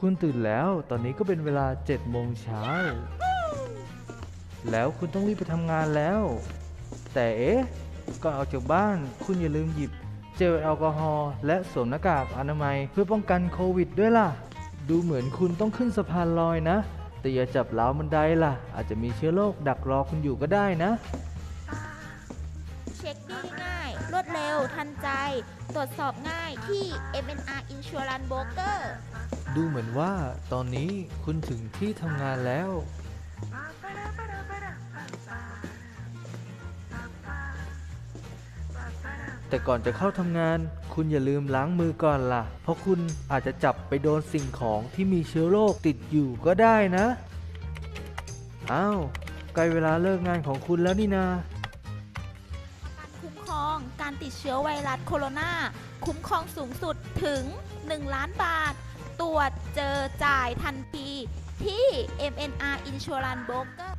คุณตื่นแล้ว ตอนนี้ก็เป็นเวลา7โมงเช้า แล้วคุณต้องรีบไปทำงานแล้ว แต่เอ๊ะ ก่อนออกจากบ้าน คุณอย่าลืมหยิบเจลแอลกอฮอล์และสวมหน้ากากอนามัยเพื่อป้องกันโควิดด้วยล่ะ ดูเหมือนคุณต้องขึ้นสะพานลอยนะ แต่อย่าจับราวบันได้ล่ะ อาจจะมีเชื้อโรคดักรอคุณอยู่ก็ได้นะ เช็คได้ง่าย รวดเร็วทันใจ ตรวจสอบง่ายที่ MNR Insurance Broker ดูเหมือนว่าตอนนี้คุณถึงที่ทำงานแล้ว แต่ก่อนจะเข้าทำงาน คุณอย่าลืมล้างมือก่อนล่ะ เพราะคุณอาจจะจับไปโดนสิ่งของที่มีเชื้อโรคติดอยู่ก็ได้นะ อ้าวใกล้เวลาเลิกงานของคุณแล้วนี่นาการคุ้มครองการติดเชื้อไวรัสโคโรนาคุ้มครองสูงสุดถึง 1 ล้านบาท ตรวจเจอจ่ายทันทีที่ MNR Insurance Broker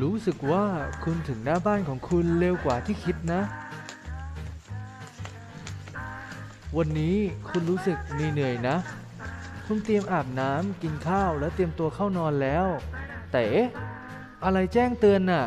รู้สึกว่าคุณถึงหน้าบ้านของคุณเร็วกว่าที่คิดนะ วันนี้คุณรู้สึกมีเหนื่อยนะ คุณเตรียมอาบน้ำกินข้าวแล้วเตรียมตัวเข้านอนแล้ว แต่อะไรแจ้งเตือนน่ะ